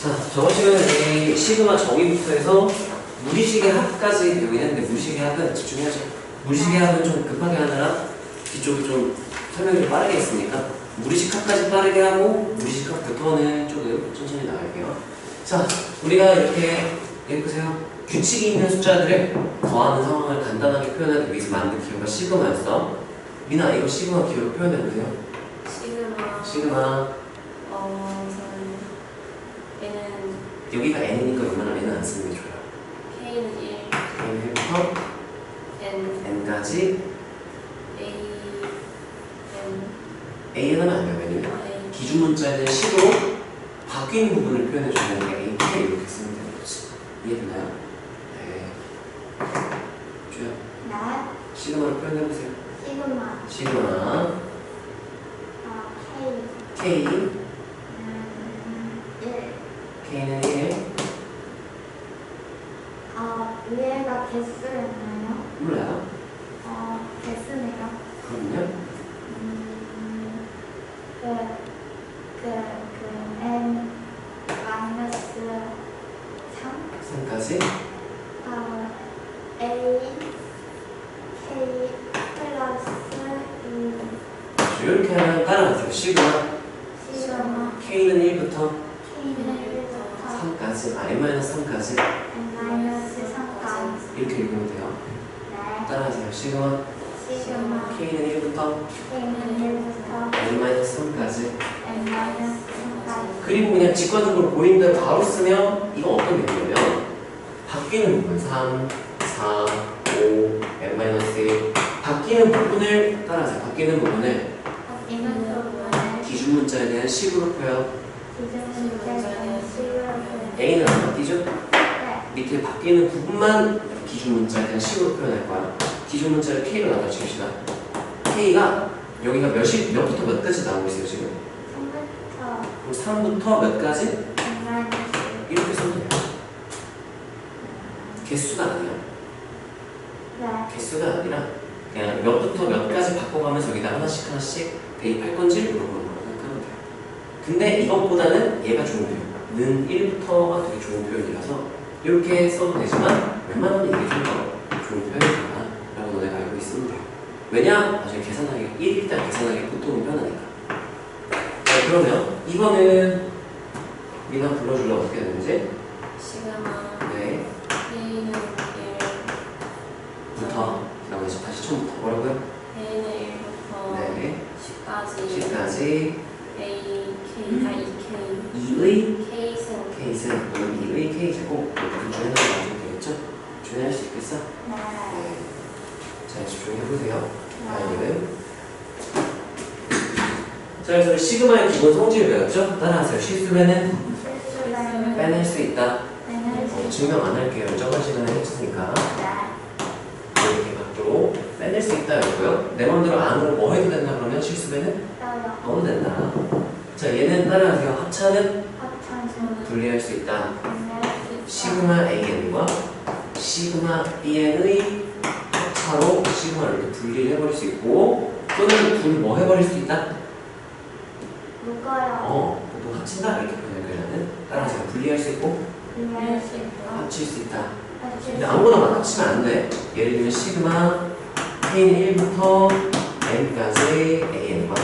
자, 저번 시간에 이 시그마 정의부터 해서 무리식의 합까지 배우긴 했는데 무리식의 합은 집중해야죠. 무리식의 합은 좀 급하게 하느라 뒤쪽이 좀 설명이 좀 빠르게 했으니까 무리식 합까지 빠르게 하고 무리식 합부터는 조금 천천히 나갈게요. 자, 우리가 이렇게 읽으세요. 규칙이 있는 숫자들을 더하는 상황을 간단하게 표현하기 위해서 만든 기호가 시그마였어. 미나 이거 시그마 기호로 표현해보세요. 시그마 시그마 어 우선 얘는 여기가 n이니까 웬만하면 n은 안 쓰는 게 좋아요. K는 1 n부터 N n까지 A N a는 하면 안 돼요. 왜냐면 A 기준 대한 식으로 바뀌는 부분을 표현해 주는 게 a, k 이렇게 쓰면 되는 거지. 이해되나요? 네. 주요. 나 시그마로 표현해 보세요. 시그마 시그마 어, K k 음, 1 k는 1 어, 위에가 개수였나요? 몰라요. 어, 개수네요 그럼요. 음, 그, 그, 그 N 마이너스 3 3까지 어, A K 플러스 2 이렇게 하면 따라가세요. 시그마 시그마 k는 1부터 K는 1부터 3까지 아 n-3까지 N 마이너스 3까지 이렇게 읽으면 돼요. 네 따라하세요. 시그마 시그마 k는 1부터 K는 1부터 n-3까지 N 마이너스 3까지 그리고 그냥 직관적으로 보이는 대로 바로 쓰면 이거 어떤 의미냐면 바뀌는 부분 3, 4, 5, n-1 바뀌는 부분을 따라하세요. 바뀌는 부분을 기준 문자에 대한 식으로 표현 A는 안 바뀌죠? 네 밑에 바뀌는 부분만 기준 문자에 대한 식으로 표현할 거야. 기준 문자를 K로 나눠 칩시다. K가 여기가 몇이 몇부터 몇까지 나오고 있어요 지금? 3부터 그럼 3부터 몇까지? N 마이너스 이렇게 쓰면 돼요. 개수가 아니야. 네 개수가 아니라 그냥 몇부터 몇까지 바꿔가면서 여기다 하나씩 하나씩 대입할 건지 물어보는 거라고 생각하면 돼요. 근데 이것보다는 얘가 좋은 표현. 는 1부터가 되게 좋은 표현이라서 이렇게 써도 되지만 웬만하면 이게 좀 더 좋은 표현이다 라고 너네가 알고 있으면 돼요. 왜냐? 나중에 계산하기 1일 때 계산하기 보통은 편하니까. 자 그러면 이거는 미나 불러줄래 어떻게 되는지? 시그마 네. K는 1 부터 라고 해서 다시 처음부터 뭐라고요? K는 1부터 네. 10까지 10까지 A K 아 2K 2의 K승 K는 오늘 2의 K 제곱 이렇게 주행하면 나중에 되겠죠? 주행할 수 있겠어? 네. 네. 잘 집중해보세요. 네. 아이는 자, 그래서 시그마의 기본 성질을 배웠죠? 따라하세요. 실수면은 빼낼 수 있다. 증명 안 할게요. 저번 시간에 했으니까. 네 이렇게 각도로 빼낼 수 있다였고요. 내 맘대로 안으로 뭐 해도 된다 그러면 실수면은 떠요 넣어도 된다. 자, 얘는 따라하세요. 합차는 분리할 수 있다. 시그마 AN과 시그마 BN의 합차로 시그마를 이렇게 분리를 해버릴 수 있고 또는 분뭐 해버릴 수 있다? 묶어요 어, 보통 합친다 이렇게 따라서 분리할 수 있고 분리할 수 있고 합칠 수 있다. 근데 수 아무거나 막 합치면 안 돼. 예를 들면 시그마 K는 1부터 N까지 AN과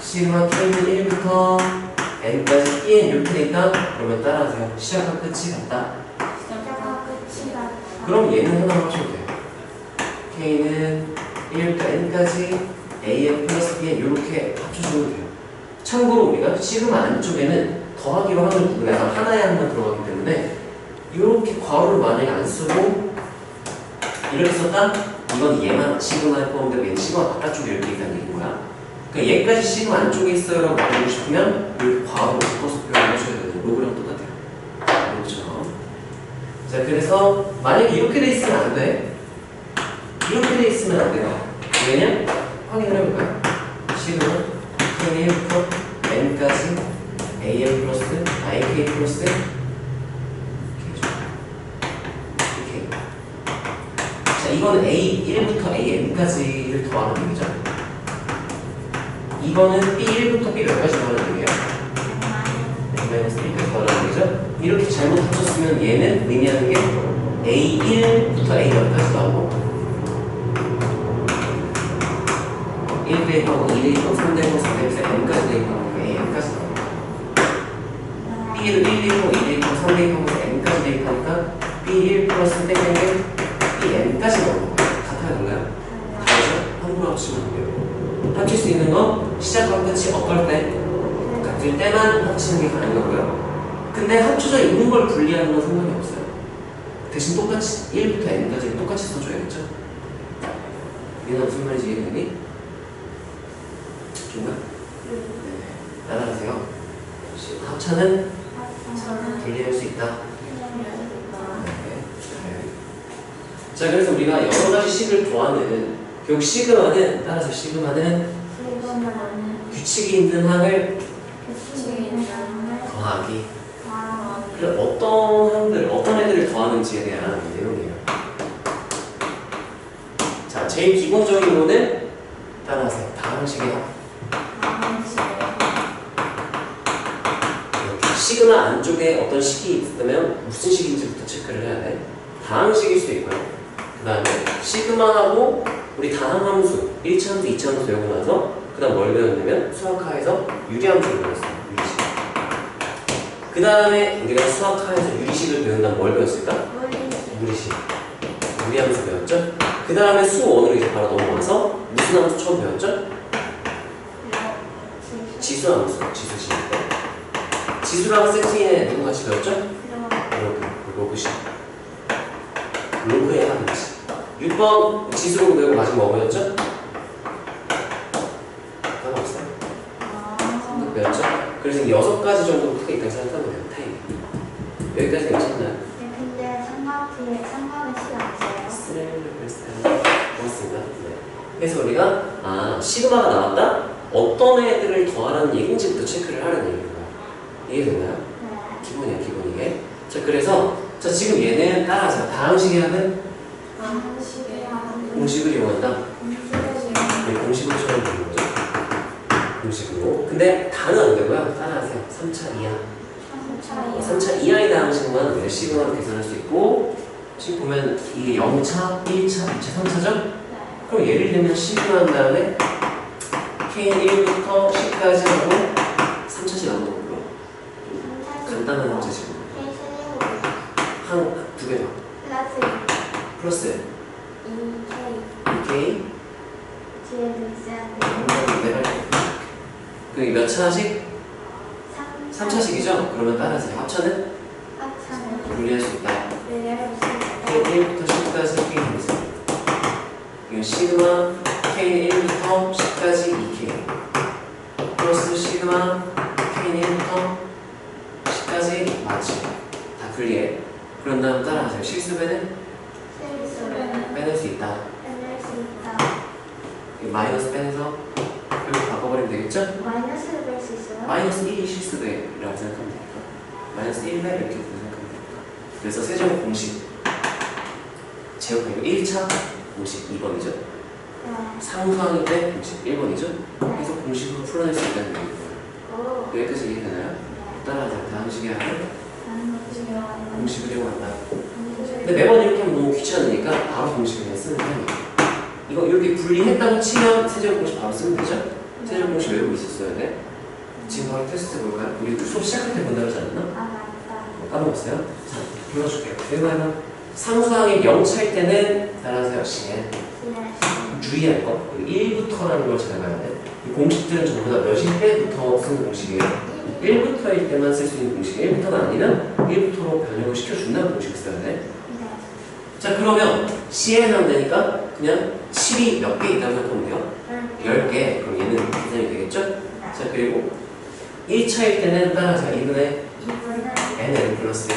시그마 K는 1부터 N까지 BN 이렇게 돼 있다? 그러면 따라하세요. 시작과 끝이 같다. 시작과 끝이 같아 그럼 얘는 하나로 하셔도 돼요. K는 1부터 N까지 AN 플러스 BN 이렇게 합쳐주면 돼요. 참고로 우리가 시그마 안쪽에는 더하기로 하는 부분에서 하나의 항만 들어가기 때문에 이렇게 괄호를 만약에 안 쓰고 이렇게 썼다? 이건 얘만 시그마에 포함되고 얘는 시그마 바깥쪽에 이렇게 있다는 얘기인 거야. 그러니까 얘까지 시그마 안쪽에 있어요 라고 말하고 싶으면 이렇게 괄호로 묶어서 표현하셔야 되는 로그랑 똑같아요. 그렇죠. 자 그래서 만약에 이렇게 돼 있으면 안 돼. 이렇게 돼 있으면 안 돼요. 왜냐? 확인을 해볼까요? K는 1부터 N까지 AM 플러스 IK 플러스. 이렇게. 자 이거는 A 1부터 AN까지를 더하는 얘기죠. 이거는 B 1부터 B 몇까지 더하는 얘기예요? 마이너스 N-1까지 되죠? 이렇게 잘못 합쳤으면 얘는 의미하는 게 A1부터 A10까지 나오고 1 대입하고 2 대입하고 3 대입하고 4 대입해서 M까지 대입하고 B를 1 대입하고 2 대입하고 3 대입하고 M까지 대입하니까 B1 플러스 땡땡땡 BM까지 나오는 거예요 같아요 달라요? 다르죠? 함부로 합치면 안 돼요 합칠 수 있는 건 시작과 끝이 어떨 때 같을 때만 합치는 게 가능한 거고요 근데 합쳐져 있는 걸 분리하는 건 상관이 없어요 대신 똑같이 1부터 n까지 똑같이 써줘야겠죠? 얘는 무슨 말인지 이해되니? 정말? 네. 따라하세요 합차는 분리할 수 있다 네. 네. 자 그래서 우리가 여러 가지 식을 더하는 결국 시그마는 따라서 시그마는 규칙이 있는 항을 더하기 그래 어떤 항들 어떤 애들을 더하는지에 대한 내용이에요 자 제일 기본적인 거는 따라하세요 다항식의 합 이렇게 시그마 안쪽에 어떤 식이 있으면 무슨 식인지부터 체크를 해야 돼. 다항식일 수도 있고요. 그 다음에 시그마하고 우리 다항함수 1차 함수, 2차 함수 배우고 나서 그 다음 뭘 배웠냐면 수학하에서 유리함수를 배웠어요. 유리식. 그 다음에 우리가 수학하에서 유리식을 배운 다음 뭘 배웠을까? 무리식. 무리함수 배웠죠? 그 다음에 수원으로 이제 바로 넘어가서 무슨 함수 처음 배웠죠? 지수함수, 지수식. 지수랑 세트에 누구 같이 배웠죠? 로그, 로그식. 로그의 합이지. 6번 지수로 배우고 마지막 뭐 배웠죠? 까먹었어요. 성격 배웠죠? 그래서 이 여섯 가지 정도 크게 있다고 생각하면 돼요, 타입. 여기까지 괜찮나요? 근데 삼각지에 삼각은. 고맙습니다. 네. 그래서 우리가 아 시그마가 나왔다? 어떤 애들을 더하라는 얘기인지부터 체크를 하는 거야. 이해됐나요? 네. 기본이야 기본 이게. 자 그래서 자 지금 얘는 따라서 다음 시계하는 공식을 이용한다. 네, 공식으로 처럼 되는 거죠. 공식으로. 근데 다는 안 되고요. 따라하세요. 3차 이하. 3차 이하의 다항식만 몇 시그마로 계산할 수 있고 지금 보면 이게 0차, 1차, 2차, 3차죠? 그럼 예를 들면 시그마 한 다음에 K는 1부터 10까지 하고 3차씩 나오는 거고요. 간단한 문제 지금. 한두개 더. 플러스 K 내가 그게 몇 차씩? 3차씩이죠? 그러면 따라서 합차는 분리할 수 있다. K 1부터 10까지 K 되겠습니다. 이건 시그마 K 1부터 10까지 2K 플러스 시그마 K 1부터 10까지 맞지 다 분리해 그런 다음 따라하세요. 실수배는? 빼낼 수 있다. 이 마이너스 빼내서 이렇게 바꿔버리면 되겠죠? 마이너스를 뺄 수 있어요? 마이너스 1이 실수배라고 생각하면 되니까 마이너스 1배 이렇게 생각하면 되니까 그래서 세제곱 공식 제곱하고 1차 공식 2번이죠? 네. 상수항일 때 공식 1번이죠? 그래서 공식으로 풀어낼 수 있다는 얘기예요 오. 여기까지 이해되나요? 따라하세요. 다음 시기에 하는 공식을 이용한다 근데 매번 이렇게 하면 너무 귀찮으니까 바로 공식을 그냥 쓰는 편이에요 이거 이렇게 분리했다고 치면 세제곱 공식 바로 쓰면 되죠? 세제곱 공식 외우고 있었어야 돼 지금 바로 테스트 해볼까요? 우리 수업 시작할 때 본다고 하지 않았나? 아 맞다. 뭐 까먹었어요? 자, 불러줄게요. 외우면 상수항이 0차일 때는 따라서 역시 네. 주의할 거 1부터라는 걸잘 봐야 돼. 이 공식들은 전부 다 몇일 때부터 쓰는 공식이에요. 1부터일 때만 쓸 수 있는 공식. 1부터가 아니면 1부터로 변형을 시켜준다는 공식을 써야 돼. 네. 자, 그러면 C에 하면 되니까 그냥 10이 몇 개 있다고 생각하면 돼요. 10개. 그럼 얘는 계산이 되겠죠? 자, 그리고 1차일 때는 따라서 2분의 이분은 n 플러스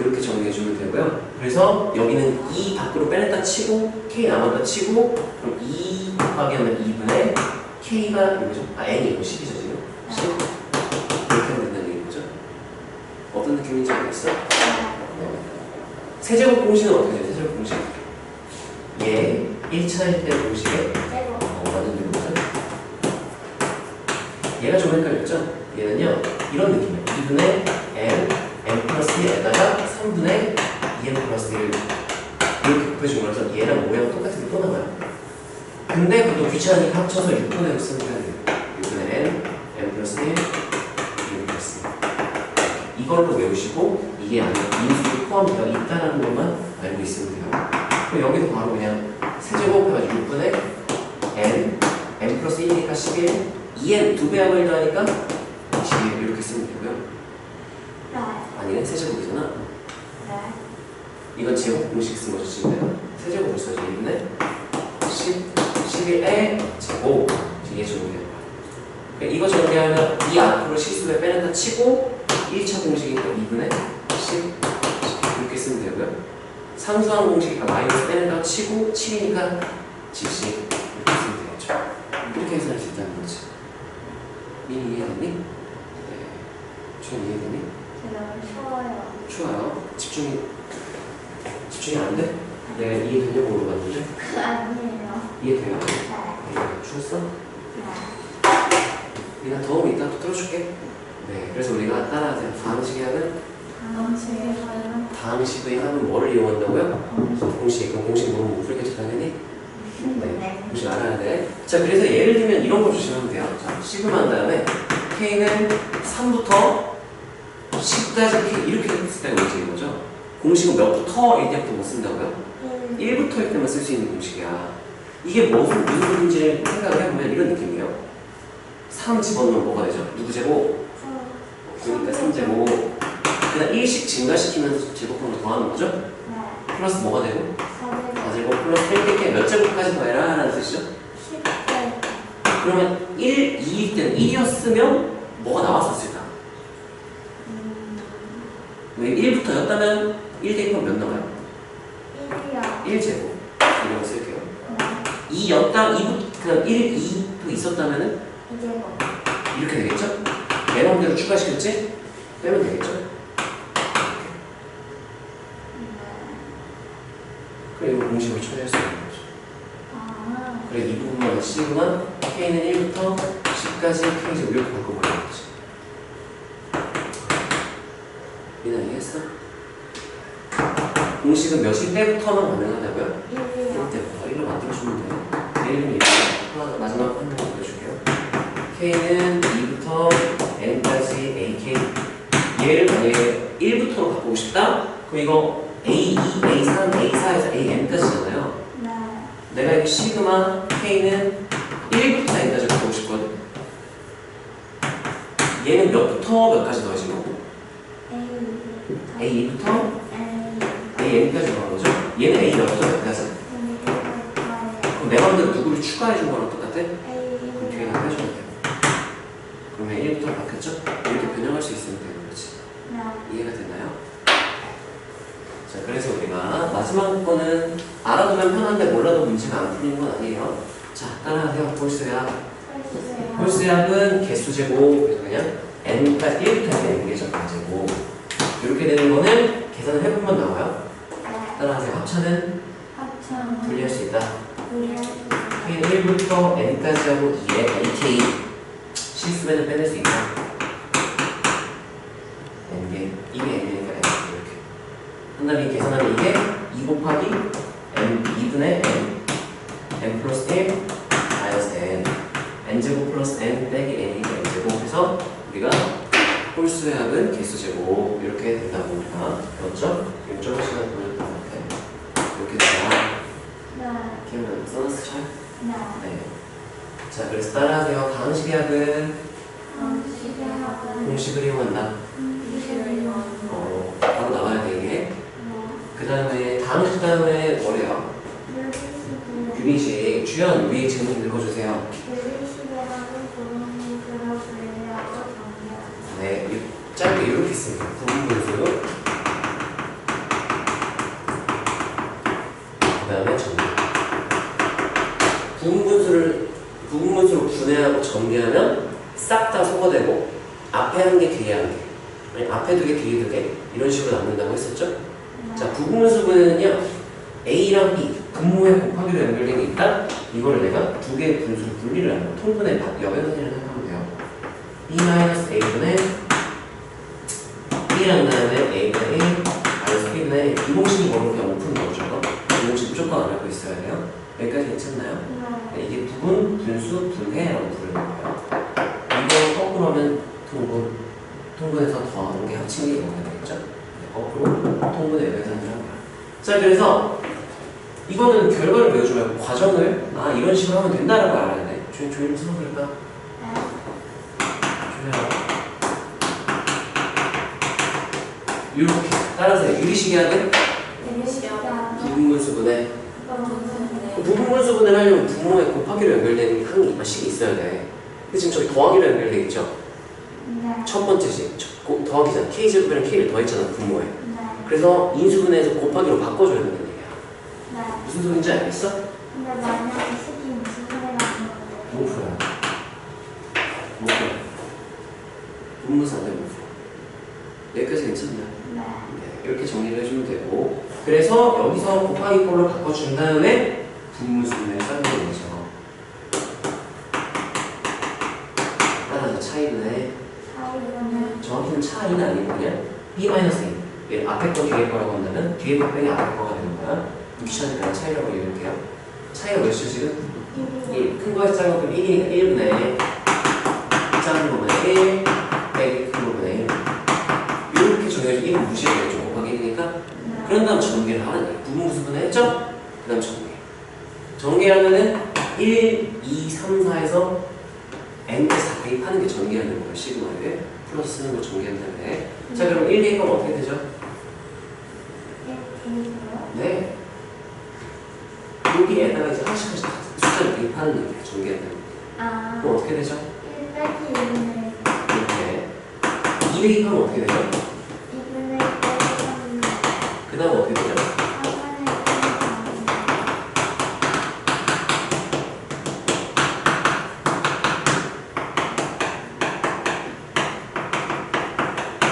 이렇게 정리해주면 되고요. 그래서 여기는 2 밖으로 빼냈다 치고 k 남았다 치고 그럼 2 곱하기 하면 2분의 k가 이거죠? 아 n이 이거 10이죠 지금? 10 이렇게 된다는 얘기죠? 어떤 느낌인지 알겠어? 네. 세제곱 공식은 어떻게 돼요? 세제곱 공식 얘 1차일 때 공식에 어, 완전 누르죠? 얘가 좀 헷갈렸죠? 얘는요 이런 느낌이에요 2분의 n n 플러스 1에다가 3분의 2n 플러스 1 이렇게 곱해준 거라서 얘랑 모양 똑같은 게 또 나와요 근데 그것도 귀찮으니까 합쳐서 6분의 6 쓰면 돼요 6분의 n n 플러스 1 2n 플러스 1 이걸로 외우시고 이게 아니라 인수도 포함되어 있다는 것만 알고 있으면 돼요. 그럼 여기서 바로 그냥 세제곱 해가지고 6분의 n n 플러스 1이니까 11 2n 두배 하고 1 하니까 21 이렇게 쓰면 되고요. 네. 아니네 세제곱이잖아. 네. 이건 제곱 공식 쓴 거죠 지금. 세제곱을 써야지 1분의 10 11의 제곱. 이게 정리해요 그러니까 이거 정리하면 이 앞으로 실수를 빼낸다 치고 1차 공식이니까 2분의 10 이렇게 쓰면 되고요 상수항 공식이니까 마이너스 빼낸다 치고 7이니까 70 이렇게 쓰면 되겠죠 이렇게 해서 할 수 있다는 거지 민이 이해됐니? 네. 주연 이해되니? 제가 추워요. 추워요 집중이 집중이 안 돼? 내가 이해되냐고 물어봤는데 아니에요. 이해돼요? 네. 네. 추웠어? 네. 네가 더우면 이따 또 틀어줄게 네 그래서 우리가 따라하세요 하면 방식에서는 다항식의 합은 뭐를 이용한다고요? 공식 그럼 공식 모르면 못 풀겠지 당연히 네. 공식 알아야 돼 자 그래서 예를 들면 이런 거 조심하면 돼요 자 시그마 한 다음에 K는 3부터 10까지 K 이렇게 했을 때가 문제인 거죠 공식은 몇부터 일 때부터 못 쓴다고요? 1부터일 때만 쓸 수 있는 공식이야. 이게 무슨, 무슨 소리인지 생각을 해보면 이런 느낌이에요. 3 집어넣으면 뭐가 되죠? 누구 제곱? 그러니까 3 제곱. 그다음 1씩 증가시키면서 거 더하는 거죠? 네. 플러스 뭐가 되고? 4 제곱 4제곱 플러스 1개 몇 제곱까지 더해라 라는 뜻이죠? 10대 그러면 1, 2일 때는 1이었으면 뭐가 나왔었을까? 왜 1부터였다면 1 대입하면 몇 나와요? 1이요. 1제곱. 이런 거 쓸게요. 네. 2였다, 2부터, 그냥 1, 2도 있었다면은 2제곱. 이렇게 되겠죠? 내 맘대로 추가시켰지? 빼면 되겠죠? 네. 그래 이거 공식을 처리할 수 있는 거죠 아. 그래 이 부분만 C구만 K는 1부터 10까지 K제곱 이렇게 바꿔버리는 거지 미나 이해했어? 공식은 몇일 때부터만 가능하다고요? 1이요. 1때부터 1로 만들어주면 돼요 들면 이거 하나, 마지막 한번 보여줄게요 K는 2부터 N까지 AK 얘를 만약에 1부터로 바꾸고 싶다? 그럼 이거 A2, A3, A4에서 AN까지잖아요 네. 내가 여기 시그마 K는 1부터 N까지 바꾸고 싶거든 얘는 몇부터 몇까지 더해진 거고 A. A2부터 A. AN까지 더한 거죠 얘는 A 몇부터 몇까지 그럼 내 맘대로 누구를 추가해 준 거랑 똑같아? 그럼 뒤에 하나 해줘야 돼요 그러면 1부터 바뀌었죠? 이렇게 변형할 수 있으면 되는 거지 이해가 되나요? 자, 그래서 우리가 마지막 거는 알아두면 편한데 몰라도 문제가 안 풀리는 건 아니에요. 자, 따라하세요. 볼수야. 볼수약은 개수 제곱, 그래서 그냥 n까지 1부터 n 개죠. 제곱. 이렇게 되는 거는 계산을 해보면 나와요. 따라하세요. 합차는 분리할 수 있다. k는 1부터 n까지 하고 2의 ak. 실수배는 빼낼 수 있다. n개. 이게 n이니까 n 이렇게. 한 다음에 계산하면 이게 2 곱하기 n 2분의 n n 플러스 1 마이너스 n n제곱 플러스 n 빼기 n이니까 n제곱 해서 우리가 홀수의 합은 개수 제곱 이렇게 된다고 우리가 배웠죠? 이거 저번 시간에 보여줬던 것 같아 이렇게 된다 기억나 써놨어 잘? 네. 자 그래서 따라하세요. 다항식의 합은 공식을 이용한다. 어 바로 나와야 돼 이게. 그 다음에 다항식 다음에 뭐래요? 유리식. 주연 위에 질문 읽어주세요 네, 이- 짧게 이렇게 씁니다. 부분분수. 그 다음에 정리. 부분분수를 부분분수로 정리하면 싹 다 소거되고 앞에 한 개, 뒤에 한 개. 아니, 앞에 두 개, 뒤에 두 개. 이런 식으로 남는다고 했었죠? 자, 부분분수 분해는요. A랑 B, 분모에 곱하기로 연결된 게 있다? 이거를 내가 두 개의 분수로 분리를 하고 통분해 여변선이라고 생각하면 돼요. b-a분의 b라는 다음에 a분의 1 마이너스 b분의 1 이 공식이 뭐로 그냥 오픈 넣어줘요 무조건 알고 있어야 돼요? 여기까지 괜찮나요? 네. 네, 이게 부분, 분수, 분해라고 부르는 거예요. 이거 거꾸로 하면 통분 통분해서 더하는 게 합친 게 뭐가 되겠죠? 네, 거꾸로 통분의 여기서 하는 거야 자 그래서 이거는 결과를 외워주면 과정을 아 이런 식으로 하면 된다는 걸 알아야 돼. 조용 조용 좀 써볼까? 조용히 이렇게. 따라서 유리식이 하는 부분분 수분해 부분분수분해를 하려면 부모의 곱하기로 연결되는 한 식이 있어야 돼. 근데 지금 저기 더하기로 연결돼 있죠? 첫 번째 식 첫- 고- 더하기잖아. K제곱이랑 k를 더했잖아 분모에. 그래서 인수분해에서 곱하기로 바꿔줘야 된다는 얘기야. 무슨 소린지 알겠어? 못 풀어요 못 풀어요 분무사 안돼 못 풀어 여기까지 괜찮나요? 네, 이렇게 정리를 해주면 되고. 그래서 여기서 곱하기 꼴로 바꿔준 다음에 분무수분해를 써는 거죠. 따라서 차이분의 정확히는 차이는 아니고 그냥 b-a 얘 앞에 거 뒤에 거라고 한다면 뒤에 거 빼기 앞에 거가 되는 거야. 귀찮으니까 차이라고 이렇게요. 차이가 몇이죠 지금? 1. 큰 거에서 작은 거 1이니까 1분의 작은 거면 1 빼기 큰 거 면1 정해서 1은 무시해야죠 곱하기 1이니까? 그런 다음 전개를 하는 거예요 부분분수분해 했죠? 그 다음 전개 전개하면은 1, 2, 3, 4에서 n까지 다 대입하는 게 전개하는 거예요. 시그마를. 플러스 쓰는 걸 전개한 다음에. 자 그럼 1 대입하면 어떻게 되죠? 네. 여기에다가 이제 하나씩 하나씩 숫자를 대입하는 거예요. 전개한 다음에. 그럼 어떻게 되죠? 이렇게. 2 대입하면 어떻게 되죠? 그 다음 어떻게 되죠?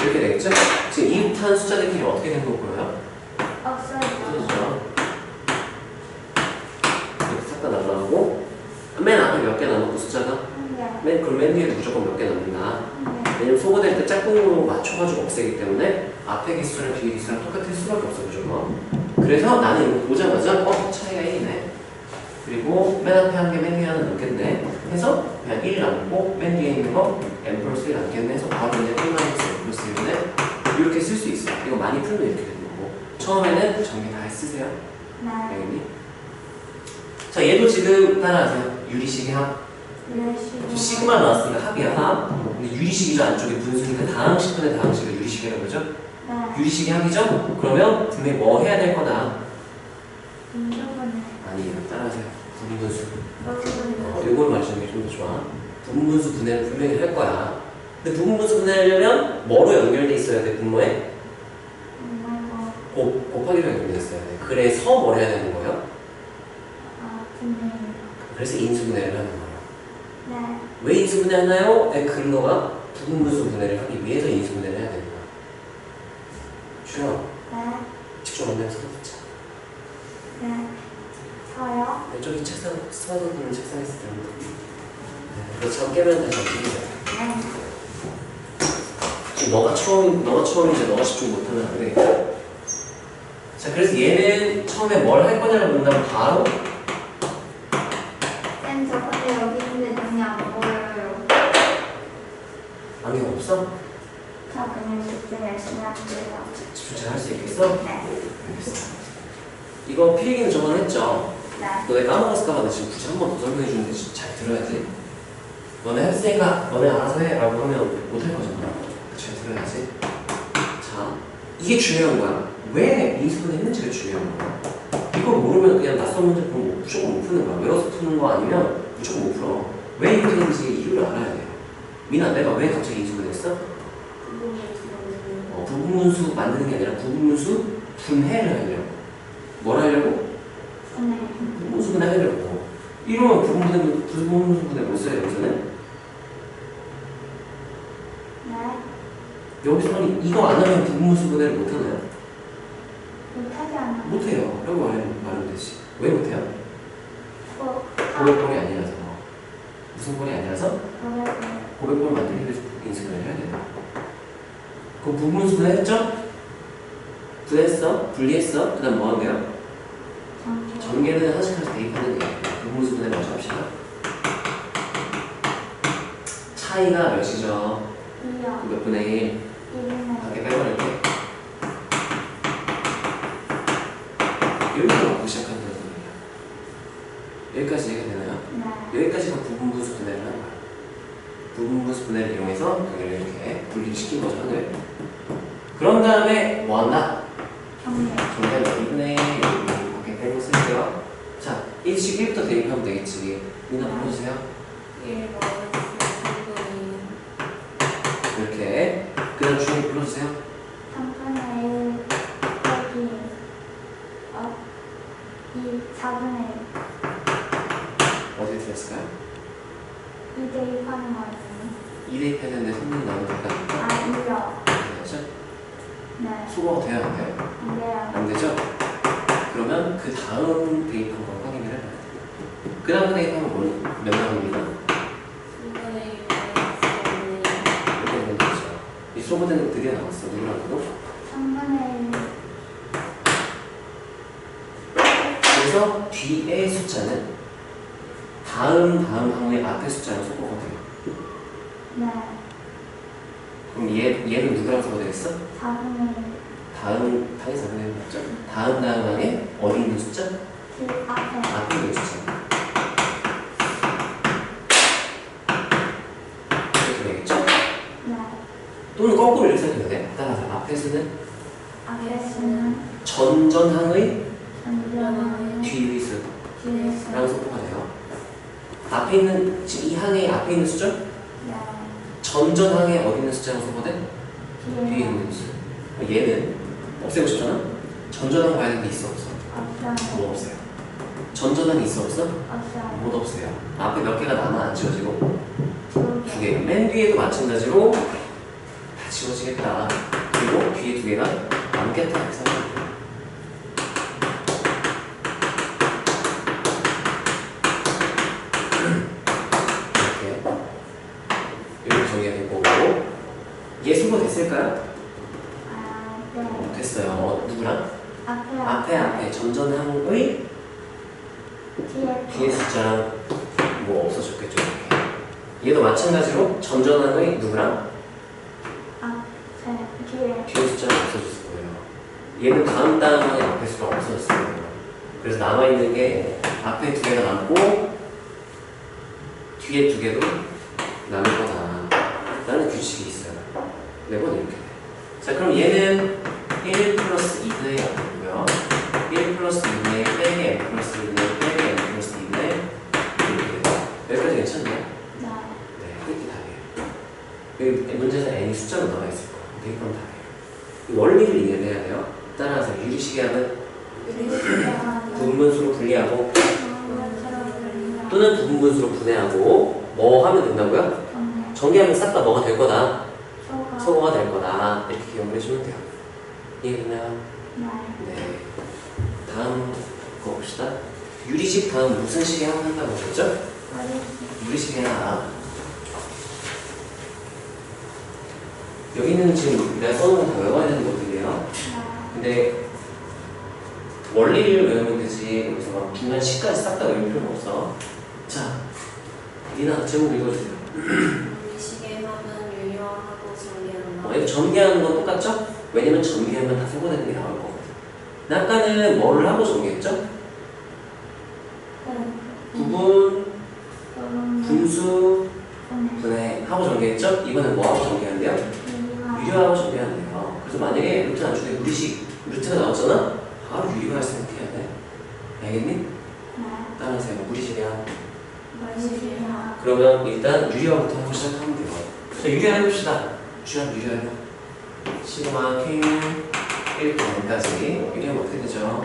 이렇게 되겠죠? 지금 이웃한 숫자들끼리 어떻게 된 거 보여요? 없어지죠? 이렇게 싹 다 날라가고 맨 앞에 몇 개 남았고 숫자가 맨 그럼 맨 뒤에 무조건 몇 개 남는다 왜냐면 소거될 때 짝꿍으로 맞춰가지고 없애기 때문에 앞에 개수랑 뒤에 개수랑 똑같을 수밖에 없어 무조건 그래서 나는 이거 보자마자 어? 차이가 1이네 그리고 맨 앞에 한 개 맨 뒤에 하나 남겠네 해서 그냥 1 남고 맨 뒤에 있는 거 m 플러스 1 남겠네 해서 바로 그냥 1 마이너스 m 플러스 1은 이렇게 쓸 수 있어 이거 많이 풀면 이렇게 되는 거고. 처음에는 전개 다 쓰세요. 알겠니? 자 얘도 지금 따라하세요. 유리식의 합 시그마 나왔으니까 합이야 합 근데 유리식이죠 안쪽에 분수니까 다항식분의 다항식을 유리식이라고 그러죠? 유리식의 합이죠? 그러면 분명히 뭐 해야 될 거다. 아니에요. 따라하세요. 분분수. 어, 이걸 말해주는 게 좀 더 좋아. 분분수 분해를 분명히 할 거야 근데 분분수 분해하려면 뭐로 연결돼 있어야 돼 분모에? 곱, 곱하기로 연결돼 있어야 돼. 그래서 뭘 해야 되는 거예요? 그래서 인수분해를 하는 거예요. 왜 인수분해하나요? 네, 근거가 부분분수 분해를 하기 위해서 인수분해를 해야 되는 거야. 주영 직접 만나서 써보자. 네, 저기 책상 서서 보는 책상에 있을 때 네, 너잠 깨면 다시 어떻게 돼? 지금 너가 처음 너가 처음이지 너가 집중 못하면 안 되겠다 자 그래서 얘는 처음에 뭘 할 거냐를 묻는다면 바로 안경 없어? 집중 잘 할 수 있겠어? 알겠어 이거 필기는 저번에 했죠? 너네 까먹었을까봐 나 지금 굳이 한 번 더 설명해 주는데 잘 들어야지. 너네 했으니까 너네 알아서 해 라고 하면 못할 거잖아. 잘 들어야지. 자, 이게 중요한 거야. 왜 인수분해 했는지가 중요한 거야. 이걸 모르면 그냥 낯선 문제 보면 무조건 못 푸는 거야. 외워서 푸는 거 아니면 무조건 못 풀어. 왜 이렇게 했는지 이유를 알아야 돼요. 민아, 내가 왜 갑자기 인수분해 했어? 어, 부분문수 만드는 게 아니라 부분문수 분해를 하려고. 뭘 하려고? 부분수분해 하려고 이러면 부분분해 부분수분해 못 써요 여기서는 여기서 아니 이거 안 하면 부분수분해를 못 하나요? 못 해요 라고 말하면 말하면 되지 왜 못 해요? 고백볼이 아니라서 무슨 볼이 아니라서 고백볼 만들기 위해서 인수분해를 해야 돼요. 그럼 부분수 분해 했죠? 구했어? 분리했어? 그 다음 뭐 전개. 전개는 하나씩 하나씩 대입하는 게 부분수 분해 먼저 합시다. 차이가 몇이죠? 이요. 몇 분의 1? 일분의 밖에 빼버릴게. 여기서 먹고 시작한다는 얘기야. 여기까지 이해가 되나요? 네. 여기까지가 부분 분수 분해를 하는 거야. 부분 분수 분해를 이용해서 여기를 이렇게 분리를 시킨 거죠, 하늘. 그런 다음에 뭐. 정답 2분의 1 밖에 빼고 쓸게요. 자, 1식 1부터 대입하면 되겠지. 민아 불러주세요. 1마이너스 3분의 다음 주현이 불러주세요. 3분의 1 빼기 어? 2 4분의 1 어디에 들었을까요? 2 대입하는 거 아니에요? 2 대입했는데 성능이 나오니까. 아 2요. 되죠? 네. 수거가 돼야 안 돼요? 안 돼요. 안 되죠? 그러면 그 다음 대입한 걸 확인을 해봐야 돼요. 그 다음 대입하면 뭐, 몇 나옵니까? 초보자님 드디어 나왔어. 누구랑 그거? 3번에 그래서 뒤의 숫자는 다음 다음 항의 앞의 숫자랑 섞어거든요. 네. 그럼 얘, 얘는 누구랑 섞어 되겠어? 4분의 다음, 당연히 4분의 맞죠? 다음 다음 항에 어디 있는 숫자? 그 앞에. 앞에 숫자. 또는 거꾸로 이렇게 생각해도 돼. 따라서 앞에 수는 앞에 수는 전전항의 전전하는 뒤의 수랑 뒤에 수 소거가 돼요. 앞에 있는, 지금 이 항의 앞에 있는 숫자? 네. 전전항에 어디 있는 숫자랑 소거돼? 뒤에 있는 수. 그럼 얘는 없애고 싶잖아? 전전항 봐야 되는 게 있어 없어? 없어요. 뭐 없어요. 전전항이 있어 없어? 없어요. 못 없어요. 앞에 몇 개가 남아 안 지워지고 두두 개. 개. 맨 뒤에도 마찬가지로 다 지워지겠다. 그리고 뒤에 두 개가 남겠다. 이렇게 거고 얘 수거 됐을까요? 아, 네. 됐어요. 어, 누구랑? 앞에 앞에 앞에 전전항의 뒤에 뒤에 숫자랑 뭐 없어졌겠죠. 이렇게. 얘도 마찬가지로 전전항의 누구랑 앞에 뒤에 뒤에 숫자가 없어졌을 거예요. 얘는 다음 다음에 앞에 수가 없어졌을 거예요. 그래서 남아있는 게 앞에 두 개가 남고 뒤에 두 개도 남을 거다. 라는 규칙이 있어요. 매번 이렇게 돼. 자, 그럼 얘는 1 플러스 2분의 앞이고요. 1 플러스 2분의 1 빼기 n 플러스 1분의 1 빼기 n 플러스 2분의 1 이렇게 돼요. 여기까지 괜찮나요? 네. 네, 그렇게 답이에요. 여기 문제에서 n이 숫자로 나와 있을 거예요. 대입하면 답이에요. 이 원리를 이해해야 돼요. 따라서 유리식이 하면 부분분수로 분리하고 또는 부분분수로 분해하고 뭐 하면 된다고요? 전개하면 싹 다 뭐가 될 거다. 소거가 될 거다. 이렇게 기억을 해주면 돼요. 이해됐나요? 네. 다음 거 봅시다. 유리식 다음 무슨 식이 하나 한다고 하셨죠? 유리식이 하나. 여기는 지금 내가 써놓은 거다 외워야 되는 것들이에요. 근데 원리를 외우면 되지 여기서 막 중간 시까지 싹 다 외울 필요는 없어 자 리나 제목 읽어주세요 시계 합은 유효하고 전개한다. 어, 전개하는 건 똑같죠? 왜냐면 전개하면 다 소거되는 게 나올 거거든 아까는 뭐를 하고 전개했죠? 부분, 분수, 분해 하고 전개했죠? 이번엔 뭐 하고 전개한대요? 유리화하고 전개한대요 그래서 만약에 루트 안쪽에 무리식 루트가 나왔잖아? 바로 유리화할 생각해야 돼 알겠니? 따라하세요 무리식이야 그러면 일단 유리화부터 하고 시작하면 돼요. 자, 유리화 해봅시다. 주한 유리화요. 시그마 K 1부터 n까지 유리하면 어떻게 되죠?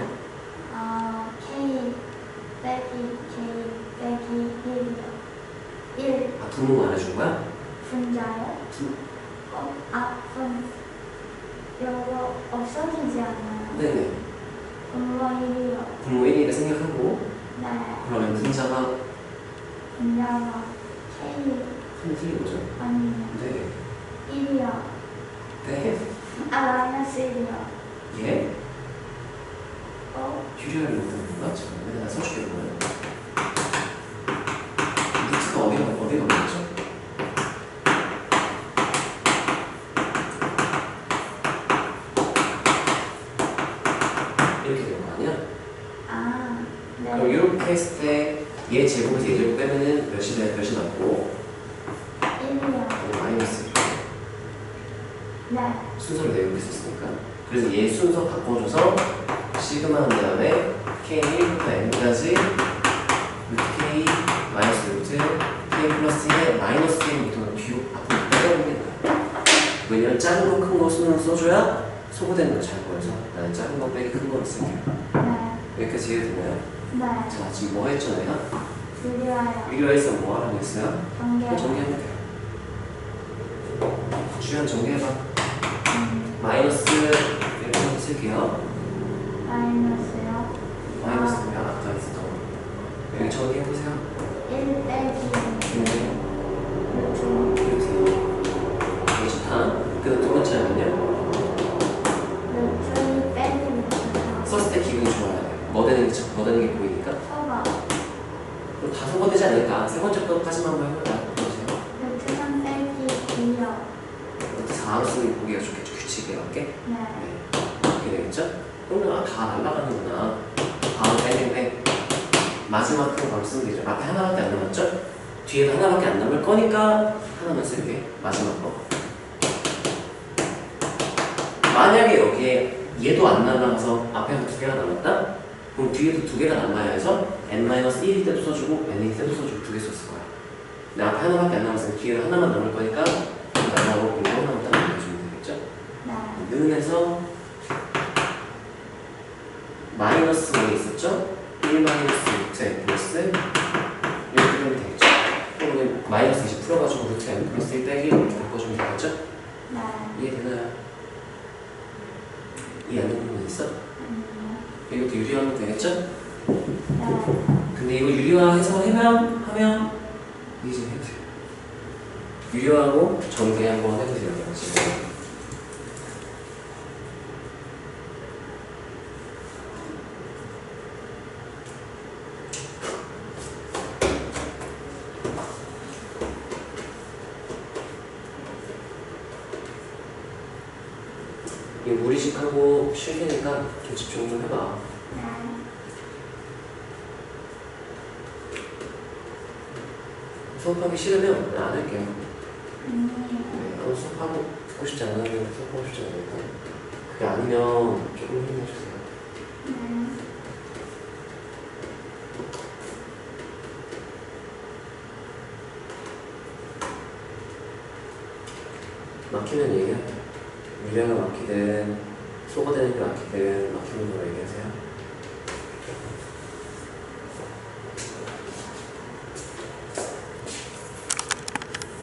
K 빼기 K 빼기 1이요. 1 아, 분모 안 해준 거야? 분자요? 분- 어, 아, 분 요거 없어지지 않아요? 네네. 분모 1이요. 분모 1이니까 생략하고 네. 그러면 분자가 분자가 K 틀린 틀린 거죠? 아니면 네. 1이요. 네. 아, 마이너스 1이요. 예? 어? 유리화를 못하는 건가? 잠깐만 내가 써줄게 그러면 루트가 어디가 어디가 뭐였죠? 이렇게 되는 거 아니야? 아, 그럼 네. 이렇게 했을 때 얘 제곱에서 얘 제곱 빼면은 몇이 돼? 몇이 남고 1이요. 여기 마이너스 네. 순서를 내고 있었으니까 그래서 얘 순서 바꿔줘서 시그마 한 다음에 k1부터 n까지 루트 k 마이너스 루트 k 플러스 1에 마이너스 k부터 뒤로 앞으로 거야 왜냐면 작은 거 큰 거 수능 써줘야 소거되는 거잘 보여서 나는 작은 거 빼기 큰 거를 쓸게요 네. 여기까지 이해되나요? 네. 자 지금 뭐 내가? 유리화요. 유리화에서 뭐 하라고 했어요? 그럼 정리하면 돼요 주연 정리해봐 음, 마이너스 쓸게요 마이너스요. 마이너스면 아까 있었던 거. 여기 정리해보세요. 1 빼기 근데 루트 이렇게 이게 좋다. 그두 번째는요. 루트 빼기 루트요. 썼을 때 기분이 좋아야 돼. 뭐 되는 게, 뭐 되는 게 보이니까. 서가 그럼 다 소거되지 않을까? 세 번째 것까지만 한번 해보자. 보세요. 루트 3 빼기 2요. 이렇게 4로 쓰는 게 보기가 좋겠죠. 규칙에 맞게. 네. 네. 되겠죠? 그러면 아, 다 날라가는구나. 바로 빼는데 마지막 큰 바로 쓰면 되죠. 앞에 하나밖에 안 남았죠? 뒤에도 하나밖에 안 남을 거니까 하나만 쓸게. 마지막 거. 만약에 여기에 얘도 안 남아서 앞에서 두 개가 남았다? 그럼 뒤에도 두 개가 남아야 해서 n-1일 때도 써주고 n일 때도 써주고 두 개 썼을 거야. 근데 앞에 하나밖에 안 남았으면 뒤에 하나만 남을 거니까 나가고 이거 하나만 딱 남겨주면 되겠죠? 네. 는에서 마이너스 1이 있었죠? 1 마이너스 루트 n 플러스 이렇게 되면 되겠죠? 그러면 마이너스 20 풀어가지고 루트 n 플러스 1 빼기 바꿔주면 되겠죠? 네. 이해되나요? 이해 안 되는 부분 있어? 음, 이것도 유리화하면 되겠죠? 네. 근데 이거 유리화해서 해면 하면 이해 좀 해보세요. 유리화하고 전개 한번 해보세요. 지금. 이 무리식하고 쉬기니까 좀 집중 좀 해봐. 네. 수업하기 싫으면 안 할게요. 음, 네, 어, 수업하고 듣고 싶지 않으면 수업하고 싶지 않으니까 그게 아니면 조금 힘내주세요. 네. 막히면 얘기하세요. 유리가 막히든